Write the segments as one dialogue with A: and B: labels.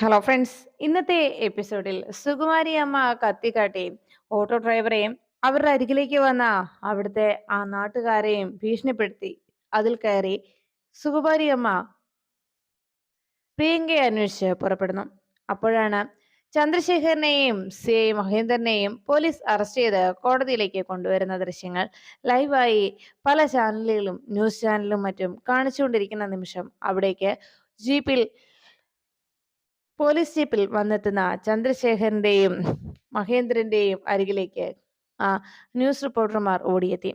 A: Hello friends ഇന്നത്തെ എപ്പിസോഡിൽ സുകുമാരി അമ്മ കത്തിക്കാട്ടി ഓട്ടോ ഡ്രൈവറെയും അവരുടെ അരികിലേക്ക് വന്ന അവിടുത്തെ ആ നാട്ടുകാരെയും ഭീഷണിപ്പെടുത്തി. അതിൽ കയറി സുകുമാരി അമ്മ പ്രിയങ്കയെ അന്വേഷിച്ച് പുറപ്പെടുന്നു. അപ്പോഴാണ് ചന്ദ്രശേഖരനെയും സി ഐ മഹേന്ദ്രനെയും പോലീസ് അറസ്റ്റ് ചെയ്ത് കോടതിയിലേക്ക് കൊണ്ടുവരുന്ന ദൃശ്യങ്ങൾ ലൈവായി പല ചാനലുകളും ന്യൂസ് ചാനലും മറ്റും കാണിച്ചുകൊണ്ടിരിക്കുന്ന നിമിഷം അവിടേക്ക് ജീപ്പിൽ പോലീസ് ജീപ്പിൽ വന്നെത്തുന്ന ചന്ദ്രശേഖരന്റെയും മഹേന്ദ്രന്റെയും അരികിലേക്ക് ആ ന്യൂസ് റിപ്പോർട്ടർമാർ ഓടിയെത്തി.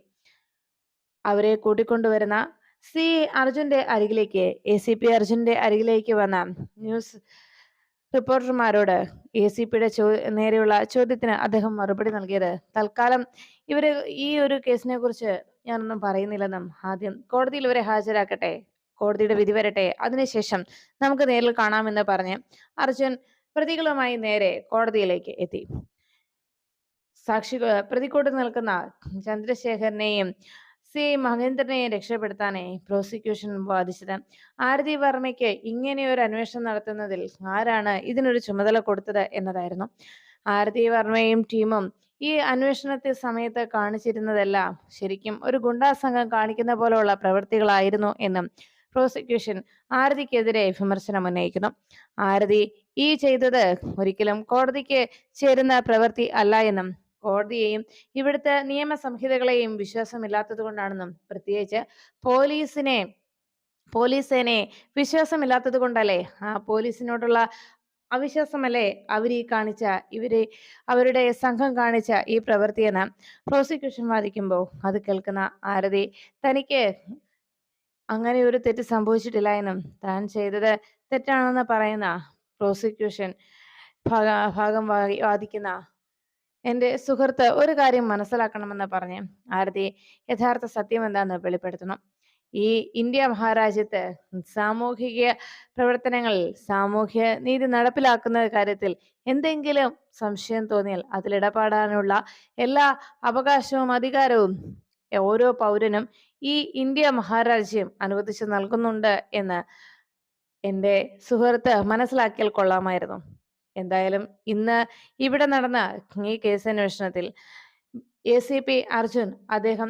A: അവരെ കൂട്ടിക്കൊണ്ടുവരുന്ന സി. അർജുന്റെ അരികിലേക്ക് എ സി പി അർജുന്റെ അരികിലേക്ക് വന്ന ന്യൂസ് റിപ്പോർട്ടർമാരോട് എ സി പിയുടെ ചോ നേരെയുള്ള ചോദ്യത്തിന് അദ്ദേഹം മറുപടി നൽകിയത് തൽക്കാലം ഇവരെ ഈ ഒരു കേസിനെ കുറിച്ച് ഞാനൊന്നും പറയുന്നില്ലെന്നും ആദ്യം കോടതിയിൽ ഇവരെ ഹാജരാക്കട്ടെ കോടതിയുടെ വിധി വരട്ടെ അതിനുശേഷം നമുക്ക് നേരിൽ കാണാമെന്ന് പറഞ്ഞ് അർജുൻ പ്രതികളുമായി നേരെ കോടതിയിലേക്ക് എത്തി. സാക്ഷി പ്രതിക്കൂട്ട് നിൽക്കുന്ന ചന്ദ്രശേഖരനെയും സി. മഹേന്ദ്രനെയും രക്ഷപ്പെടുത്താനായി പ്രോസിക്യൂഷൻ വാദിച്ചത്. ആരതി വർമ്മയ്ക്ക് ഇങ്ങനെയൊരു അന്വേഷണം നടത്തുന്നതിൽ ആരാണ് ഇതിനൊരു ചുമതല കൊടുത്തത് എന്നതായിരുന്നു. ആരതി വർമ്മയും ടീമും ഈ അന്വേഷണത്തെ സമയത്ത് കാണിച്ചിരുന്നതെല്ലാം ശരിക്കും ഒരു ഗുണ്ടാസംഘം കാണിക്കുന്ന പോലെയുള്ള പ്രവൃത്തികളായിരുന്നു എന്നും പ്രോസിക്യൂഷൻ ആരതിക്കെതിരെ വിമർശനം ഉന്നയിക്കുന്നു. ആരതി ഈ ചെയ്തത് ഒരിക്കലും കോടതിക്ക് ചേരുന്ന പ്രവൃത്തി അല്ല എന്നും കോടതിയെയും ഇവിടുത്തെ നിയമസംഹിതകളെയും വിശ്വാസമില്ലാത്തത് കൊണ്ടാണെന്നും പ്രത്യേകിച്ച് പോലീസിനെ പോലീസിനെ വിശ്വാസമില്ലാത്തത് കൊണ്ടല്ലേ ആ പോലീസിനോടുള്ള അവിശ്വാസമല്ലേ അവർ ഈ കാണിച്ച ഇവരെ അവരുടെ സംഘം കാണിച്ച ഈ പ്രവൃത്തിയെന്ന് പ്രോസിക്യൂഷൻ വാദിക്കുമ്പോൾ അത് കേൾക്കുന്ന ആരതി തനിക്ക് അങ്ങനെ ഒരു തെറ്റ് സംഭവിച്ചിട്ടില്ല എന്നും താൻ ചെയ്തത് തെറ്റാണെന്ന് പറയുന്ന പ്രോസിക്യൂഷൻ ഭാഗ വാദിക്കുന്ന എന്റെ സുഹൃത്ത് ഒരു കാര്യം മനസ്സിലാക്കണമെന്ന് പറഞ്ഞ് ആരതി യഥാർത്ഥ സത്യം എന്താന്ന് വെളിപ്പെടുത്തണം ഈ ഇന്ത്യ മഹാരാജ്യത്ത് സാമൂഹിക പ്രവർത്തനങ്ങളിൽ സാമൂഹ്യ നീതി നടപ്പിലാക്കുന്ന കാര്യത്തിൽ എന്തെങ്കിലും സംശയം തോന്നിയാൽ അതിലിടപാടാനുള്ള എല്ലാ അവകാശവും അധികാരവും ഓരോ പൗരനും ഈ ഇന്ത്യ മഹാരാജ്യം അനുവദിച്ചു നൽകുന്നുണ്ട് എന്ന് എന്റെ സുഹൃത്ത് മനസ്സിലാക്കിയാൽ കൊള്ളാമായിരുന്നു. എന്തായാലും ഇന്ന് ഇവിടെ നടന്ന ഈ കേസ് അന്വേഷണത്തിൽ എ സി പി അർജുൻ അദ്ദേഹം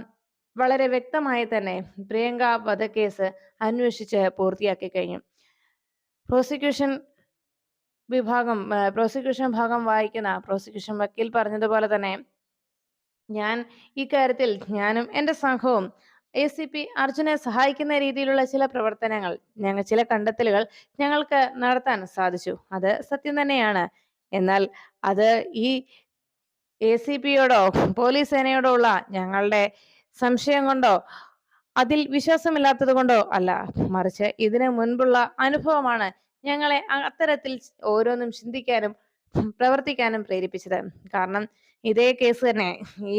A: വളരെ വ്യക്തമായി തന്നെ പ്രിയങ്ക വധക്കേസ് അന്വേഷിച്ച് പൂർത്തിയാക്കി കഴിഞ്ഞു. പ്രോസിക്യൂഷൻ വിഭാഗം പ്രോസിക്യൂഷൻ ഭാഗം വായിക്കുന്ന പ്രോസിക്യൂഷൻ വക്കീൽ പറഞ്ഞതുപോലെ തന്നെ ഞാൻ ഇക്കാര്യത്തിൽ ഞാനും എന്റെ സംഘവും എ സി പി അർജുനെ സഹായിക്കുന്ന രീതിയിലുള്ള ചില പ്രവർത്തനങ്ങൾ ഞങ്ങൾ ചില കണ്ടെത്തലുകൾ ഞങ്ങൾക്ക് നടത്താൻ സാധിച്ചു. അത് സത്യം തന്നെയാണ്. എന്നാൽ അത് ഈ എ സി പിയോടോ പോലീസ് സേനയോടോ ഉള്ള ഞങ്ങളുടെ സംശയം കൊണ്ടോ അതിൽ വിശ്വാസമില്ലാത്തത് കൊണ്ടോ അല്ല. മറിച്ച് ഇതിനു മുൻപുള്ള അനുഭവമാണ് ഞങ്ങളെ അത്തരത്തിൽ ഓരോന്നും ചിന്തിക്കാനും പ്രവർത്തിക്കാനും പ്രേരിപ്പിച്ചത്. കാരണം ഇതേ കേസ് തന്നെ ഈ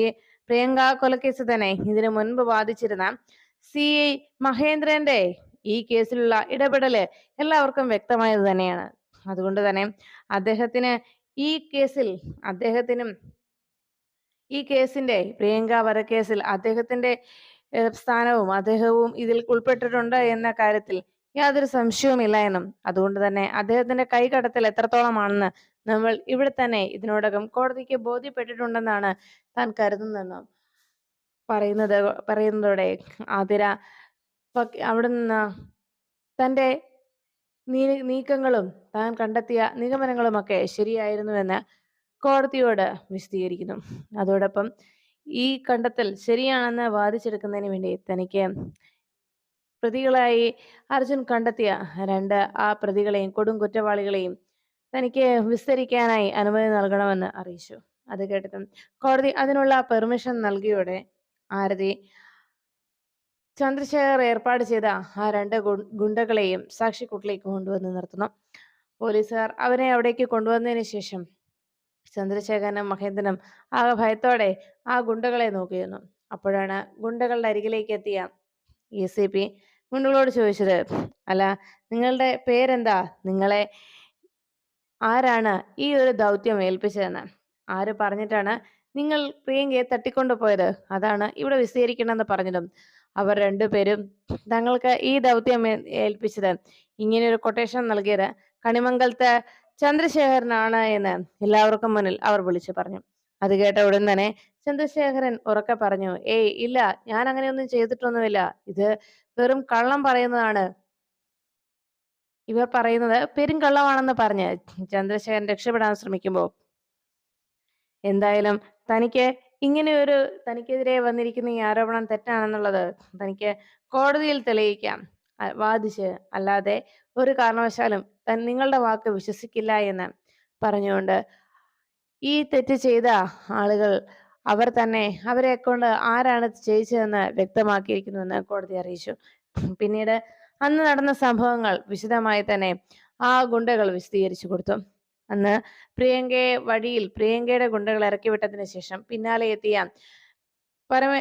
A: പ്രിയങ്ക കൊലക്കേസ് തന്നെ ഇതിനു മുൻപ് വാദിച്ചിരുന്ന സി. ഐ. മഹേന്ദ്രന്റെ ഈ കേസിലുള്ള ഇടപെടൽ എല്ലാവർക്കും വ്യക്തമായത് തന്നെയാണ്. അതുകൊണ്ട് തന്നെ അദ്ദേഹത്തിന് ഈ കേസിൽ അദ്ദേഹത്തിനും ഈ കേസിന്റെ പ്രിയങ്ക വധക്കേസിൽ അദ്ദേഹത്തിന്റെ സ്ഥാനവും അദ്ദേഹവും ഇതിൽ ഉൾപ്പെട്ടിട്ടുണ്ട് എന്ന കാര്യത്തിൽ യാതൊരു സംശയവുമില്ല എന്നും. അതുകൊണ്ട് തന്നെ അദ്ദേഹത്തിന്റെ കൈകടത്തൽ എത്രത്തോളമാണെന്ന് നമ്മൾ ഇവിടെ തന്നെ ഇതിനോടകം കോടതിക്ക് ബോധ്യപ്പെട്ടിട്ടുണ്ടെന്നാണ് താൻ കരുതുന്നതെന്നും പറയുന്നത് പറയുന്നതോടെ ആതിര അവിടെ നിന്ന് തന്റെ നീക്കങ്ങളും താൻ കണ്ടെത്തിയ നിഗമനങ്ങളുമൊക്കെ ശരിയായിരുന്നുവെന്ന് കോടതിയോട് വിശദീകരിക്കുന്നു. അതോടൊപ്പം ഈ കണ്ടെത്തൽ ശരിയാണെന്ന് വാദിച്ചെടുക്കുന്നതിന് വേണ്ടി തനിക്ക് പ്രതികളായി അർജുൻ കണ്ടെത്തിയ രണ്ട് ആ പ്രതികളെയും കൊടും കുറ്റവാളികളെയും തനിക്ക് വിസ്തരിക്കാനായി അനുമതി നൽകണമെന്ന് അറിയിച്ചു. അത് കേട്ടതും കോടതി അതിനുള്ള പെർമിഷൻ നൽകിയോടെ ആരതി ചന്ദ്രശേഖർ ഏർപ്പാട് ചെയ്ത ആ രണ്ട് ഗുണ്ടകളെയും സാക്ഷിക്കൂട്ടിലേക്ക് കൊണ്ടുവന്ന് നിർത്തുന്നു. പോലീസുകാർ അവനെ അവിടേക്ക് കൊണ്ടുവന്നതിന് ശേഷം ചന്ദ്രശേഖരനും മഹേന്ദ്രനും ആ ഭയത്തോടെ ആ ഗുണ്ടകളെ നോക്കിയിരുന്നു. അപ്പോഴാണ് ഗുണ്ടകളുടെ അരികിലേക്ക് എത്തിയ എ സി പി ഗുണ്ടകളോട് ചോദിച്ചത് അല്ല നിങ്ങളുടെ പേരെന്താ? നിങ്ങളെ ആരാണ് ഈ ഒരു ദൗത്യം ഏൽപ്പിച്ചതെന്ന്? ആര് പറഞ്ഞിട്ടാണ് നിങ്ങൾ പ്രിയങ്കയെ തട്ടിക്കൊണ്ടുപോയത് അതാണ് ഇവിടെ വിശദീകരിക്കണമെന്ന് പറഞ്ഞതും. അവർ രണ്ടുപേരും തങ്ങൾക്ക് ഈ ദൗത്യം ഏൽപ്പിച്ചത്. ഇങ്ങനെ ഒരു കൊട്ടേഷൻ നൽകിയത് കണിമംഗലത്തെ ചന്ദ്രശേഖരനാണ് എന്ന് എല്ലാവർക്കും മുന്നിൽ അവർ വിളിച്ചു പറഞ്ഞു. അത് കേട്ട ഉടൻ തന്നെ ചന്ദ്രശേഖരൻ ഉറക്കെ പറഞ്ഞു ഏയ് ഇല്ല ഞാൻ അങ്ങനെയൊന്നും ചെയ്തിട്ടൊന്നുമില്ല. ഇത് വെറും കള്ളം പറയുന്നതാണ്. ഇവർ പറയുന്നത് പെരുങ്കള്ളമാണെന്ന് പറഞ്ഞ് ചന്ദ്രശേഖരൻ രക്ഷപ്പെടാൻ ശ്രമിക്കുമ്പോൾ എന്തായാലും തനിക്ക് ഇങ്ങനെ ഒരു തനിക്കെതിരെ വന്നിരിക്കുന്ന ഈ ആരോപണം തെറ്റാണെന്നുള്ളത് തനിക്ക് കോടതിയിൽ തെളിയിക്കാം വാദിച്ച് അല്ലാതെ ഒരു കാരണവശാലും തൻ നിങ്ങളുടെ വാക്ക് വിശ്വസിക്കില്ല എന്ന് പറഞ്ഞുകൊണ്ട് ഈ തെറ്റ് ചെയ്ത ആളുകൾ അവർ തന്നെ അവരെ കൊണ്ട് ആരാണ് ചെയ്യിച്ചതെന്ന് വ്യക്തമാക്കിയിരിക്കുന്നുവെന്ന് കോടതി അറിയിച്ചു. പിന്നീട് അന്ന് നടന്ന സംഭവങ്ങൾ വിശദമായി തന്നെ ആ ഗുണ്ടകൾ വിശദീകരിച്ചു കൊടുത്തു. അന്ന് പ്രിയങ്കയെ വഴിയിൽ പ്രിയങ്കയുടെ ഗുണ്ടകൾ ഇറക്കി വിട്ടതിന് ശേഷം പിന്നാലെ എത്തിയ പരമ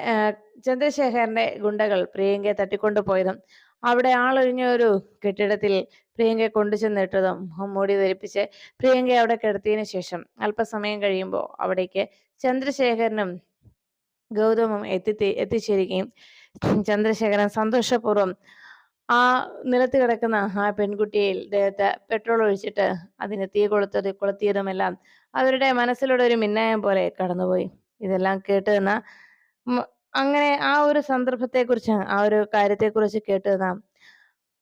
A: ചന്ദ്രശേഖരന്റെ ഗുണ്ടകൾ പ്രിയങ്കയെ തട്ടിക്കൊണ്ടുപോയതും അവിടെ ആളൊഴിഞ്ഞ ഒരു കെട്ടിടത്തിൽ പ്രിയങ്കയെ കൊണ്ടുചെന്നിട്ടതും മൂടി ധരിപ്പിച്ച് പ്രിയങ്കയെ അവിടെ കിടത്തിയതിനു ശേഷം അല്പസമയം കഴിയുമ്പോൾ അവിടേക്ക് ചന്ദ്രശേഖരനും ഗൗതമും എത്തി എത്തിച്ചേരുകയും ചന്ദ്രശേഖരൻ സന്തോഷപൂർവം ആ നിലത്ത് കിടക്കുന്ന ആ പെൺകുട്ടിയിൽ ദേഹത്ത് പെട്രോൾ ഒഴിച്ചിട്ട് അതിന് തീ കൊളുത്തത് കൊളുത്തിയതുമെല്ലാം അവരുടെ മനസ്സിലൂടെ ഒരു മിന്നായം പോലെ കടന്നുപോയി. ഇതെല്ലാം കേട്ട് നിന്ന അങ്ങനെ ആ ഒരു സന്ദർഭത്തെക്കുറിച്ച് ആ ഒരു കാര്യത്തെക്കുറിച്ച് കേട്ട് നിന്ന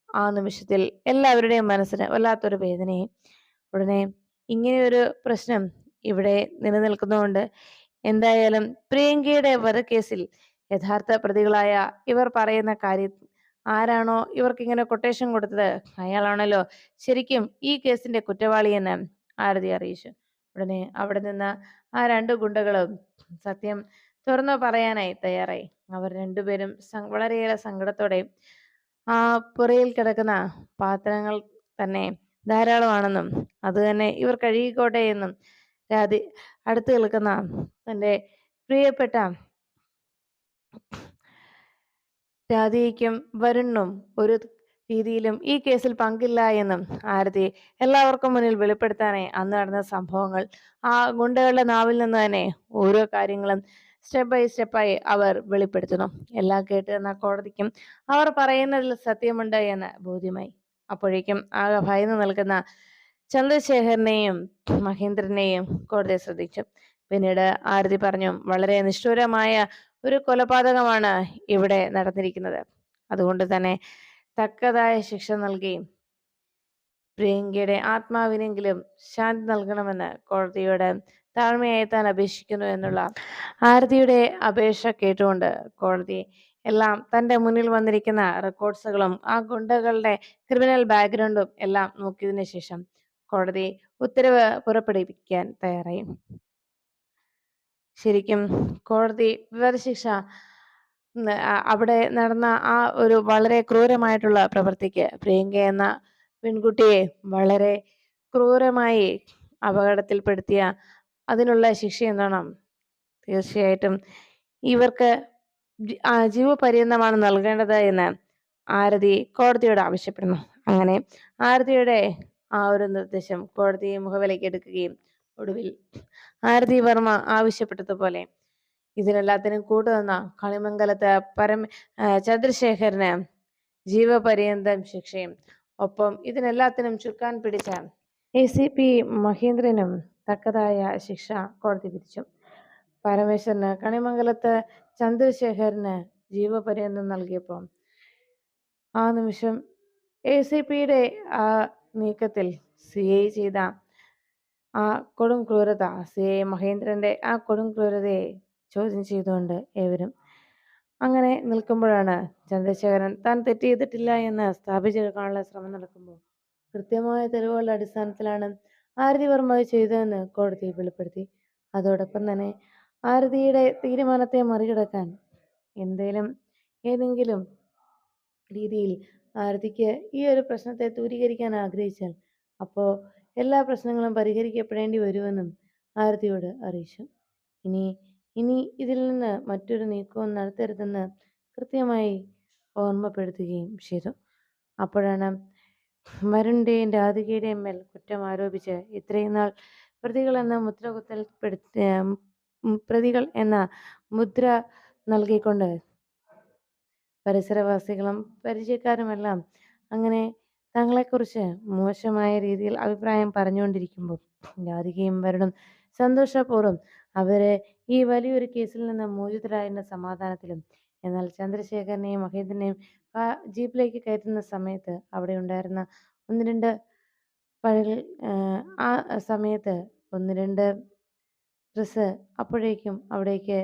A: ആ നിമിഷത്തിൽ എല്ലാവരുടെയും മനസ്സിന് വല്ലാത്തൊരു വേദനയും. ഉടനെ ഇങ്ങനെയൊരു പ്രശ്നം ഇവിടെ നിലനിൽക്കുന്നതുകൊണ്ട് എന്തായാലും പ്രിയങ്കയുടെ വധക്കേസിൽ യഥാർത്ഥ പ്രതികളായ ഇവർ പറയുന്ന കാര്യം ആരാണോ ഇവർക്ക് ഇങ്ങനെ കൊട്ടേഷൻ കൊടുത്തത്? അയാളാണല്ലോ. ശരിക്കും ഈ കേസിന്റെ കുറ്റവാളിയെന്ന് ആരതി അറിയിച്ചു. ഉടനെ അവിടെ നിന്ന് ആ രണ്ട് ഗുണ്ടകളും സത്യം തുറന്നു പറയാനായി തയ്യാറായി. അവർ രണ്ടുപേരും വളരെയേറെ സങ്കടത്തോടെ ആ പുറയിൽ കിടക്കുന്ന പാത്രങ്ങൾ തന്നെ ധാരാളമാണെന്നും അത് തന്നെ ഇവർ കഴുകിക്കോട്ടെ എന്നും രാധി അടുത്ത് നിൽക്കുന്ന തന്റെ പ്രിയപ്പെട്ട രാധികയ്ക്കും വരുണും ഒരു രീതിയിലും ഈ കേസിൽ പങ്കില്ല എന്നും ആരതി എല്ലാവർക്കും മുന്നിൽ വെളിപ്പെടുത്താനേ അന്ന് നടന്ന സംഭവങ്ങൾ ആ ഗുണ്ടകളുടെ നാവിൽ നിന്ന് തന്നെ ഓരോ കാര്യങ്ങളും സ്റ്റെപ്പ് ബൈ സ്റ്റെപ്പായി അവർ വെളിപ്പെടുത്തുന്നു. എല്ലാം കേട്ട് തന്ന കോടതിക്കും അവർ പറയുന്നതിൽ സത്യമുണ്ട് എന്ന് ബോധ്യമായി. അപ്പോഴേക്കും ആകെ ഭയന്ന് നിൽക്കുന്ന ചന്ദ്രശേഖരനെയും മഹേന്ദ്രനെയും കോടതി ശ്രദ്ധിച്ചു. പിന്നീട് ആരതി പറഞ്ഞു വളരെ നിഷ്ഠൂരമായ ഒരു കൊലപാതകമാണ് ഇവിടെ നടന്നിരിക്കുന്നത്. അതുകൊണ്ട് തന്നെ തക്കതായ ശിക്ഷ നൽകി. പ്രിയങ്കയുടെ ആത്മാവിനെങ്കിലും ശാന്തി നൽകണമെന്ന് കോടതിയോട് താഴ്മയായി താൻ അപേക്ഷിക്കുന്നു എന്നുള്ള ആരതിയുടെ അപേക്ഷ കേട്ടുകൊണ്ട് കോടതി എല്ലാം തന്റെ മുന്നിൽ വന്നിരിക്കുന്ന റെക്കോർഡ്സുകളും ആ ഗുണ്ടകളുടെ ക്രിമിനൽ ബാക്ക്ഗ്രൗണ്ടും എല്ലാം നോക്കിയതിനു ശേഷം കോടതി ഉത്തരവ് പുറപ്പെടുവിക്കാൻ തയ്യാറായി. ശരിക്കും കോടതി വധശിക്ഷ അവിടെ നടന്ന ആ ഒരു വളരെ ക്രൂരമായിട്ടുള്ള പ്രവൃത്തിക്ക് പ്രിയങ്ക എന്ന പെൺകുട്ടിയെ വളരെ ക്രൂരമായി അപകടത്തിൽപ്പെടുത്തിയ അതിനുള്ള ശിക്ഷ എന്താണ് തീർച്ചയായിട്ടും ഇവർക്ക് ജീവപര്യന്തമാണ് നൽകേണ്ടത് എന്ന് ആരതി കോടതിയോട് ആവശ്യപ്പെടുന്നു. അങ്ങനെ ആരതിയുടെ ആ ഒരു നിർദ്ദേശം കോടതി മുഖവിലേക്ക് എടുക്കുകയും ഒടുവിൽ ആരതി വർമ്മ ആവശ്യപ്പെട്ടതുപോലെ ഇതിനെല്ലാത്തിനും കൂട്ടുനിന്ന കളിമംഗലത്ത് പരമ ചന്ദ്രശേഖരന് ജീവപര്യന്തം ശിക്ഷയും. ഒപ്പം ഇതിനെല്ലാത്തിനും ചുക്കാൻ പിടിച്ച എ സി പി മഹേന്ദ്രനും തക്കതായ ശിക്ഷ കോടതി വിധിച്ചു. പരമേശ്വരന് കണിമംഗലത്ത് ചന്ദ്രശേഖരന് ജീവപര്യന്തം നൽകിയപ്പോൾ ആ നിമിഷം എ സി പിയുടെ ആ നീക്കത്തിൽ സി ഐ ചെയ്ത ആ കൊടും ക്രൂരത സി മഹേന്ദ്രന്റെ ആ കൊടും ക്രൂരതയെ ചോദ്യം ചെയ്തുകൊണ്ട് ഏവരും അങ്ങനെ നിൽക്കുമ്പോഴാണ് ചന്ദ്രശേഖരൻ താൻ തെറ്റ് ചെയ്തിട്ടില്ല എന്ന് സ്ഥാപിച്ചെടുക്കാനുള്ള ശ്രമം നടക്കുമ്പോൾ കൃത്യമായ തെളിവുകളുടെ അടിസ്ഥാനത്തിലാണ് ആരതി വർമ്മ ചെയ്തതെന്ന് കോടതി വെളിപ്പെടുത്തി. അതോടൊപ്പം തന്നെ ആരതിയുടെ തീരുമാനത്തെ മറികടക്കാൻ എന്തേലും ഏതെങ്കിലും രീതിയിൽ ആരതിക്ക് ഈ ഒരു പ്രശ്നത്തെ ദൂരീകരിക്കാൻ ആഗ്രഹിച്ചാൽ അപ്പോൾ എല്ലാ പ്രശ്നങ്ങളും പരിഹരിക്കപ്പെടേണ്ടി വരുമെന്നും ആരതിയോട് അറിയിച്ചു. ഇനി ഇനി ഇതിൽ നിന്ന് മറ്റൊരു നീക്കവും നടത്തരുതെന്ന് കൃത്യമായി ഓർമ്മപ്പെടുത്തുകയും ചെയ്തു. അപ്പോഴാണ് വരുണിന്റെയും രാധികയുടെയും മേൽ കുറ്റം ആരോപിച്ച് ഇത്രയും നാൾ പ്രതികൾ എന്ന മുദ്ര പ്രതികൾ എന്ന മുദ്ര നൽകിക്കൊണ്ട് പരിസരവാസികളും പരിചയക്കാരുമെല്ലാം അങ്ങനെ തങ്ങളെക്കുറിച്ച് മോശമായ രീതിയിൽ അഭിപ്രായം പറഞ്ഞുകൊണ്ടിരിക്കുമ്പോൾ രാധികയും വരുണും സന്തോഷപൂർവം അവരെ ഈ വലിയൊരു കേസിൽ നിന്ന് മോചിതരായിരുന്ന സമാധാനത്തിലും എന്നാൽ ചന്ദ്രശേഖരനെയും മഹേന്ദ്രനെയും ജീപ്പിലേക്ക് കയറ്റുന്ന സമയത്ത് അവിടെ ഉണ്ടായിരുന്ന ഒന്ന് രണ്ട് പഴകൾ ആ സമയത്ത് ഒന്ന് രണ്ട് ഡ്രസ്സ് അപ്പോഴേക്കും അവിടേക്ക്